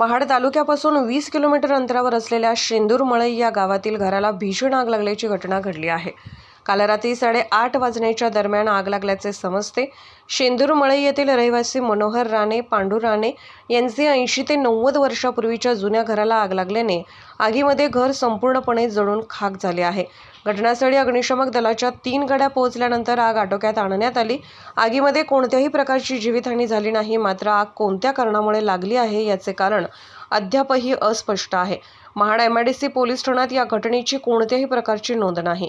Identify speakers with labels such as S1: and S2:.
S1: महाड तालुक्यापासून वीस किलोमीटर अंतरावर असलेल्या शेंदूरमळई या गावातील घराला भीषण आग लागल्याची घटना घडली आहे. काल रात्री साडेआठ वाजण्याच्या दरम्यान आग लागल्याचे समजते. शेंदूरमळई येथील रहिवासी मनोहर राणे पांडू राणे यांचे ऐंशी ते नव्वद वर्षापूर्वीच्या जुन्या घराला आग लागल्याने आगीमध्ये घर संपूर्णपणे जळून खाक झाले आहे. घटनास्थळी अग्निशमक दलाच्या तीन गड्या पोहोचल्यानंतर आग आटोक्यात आणण्यात आली. आगीमध्ये कोणत्याही प्रकारची जीवितहानी झाली नाही मात्र आग कोणत्या कारणामुळे लागली आहे याचे कारण अद्यापही अस्पष्ट आहे. महाड एमआयडीसी पोलीस ठाण्यात या घटनेची कोणत्याही प्रकारची नोंद नाही.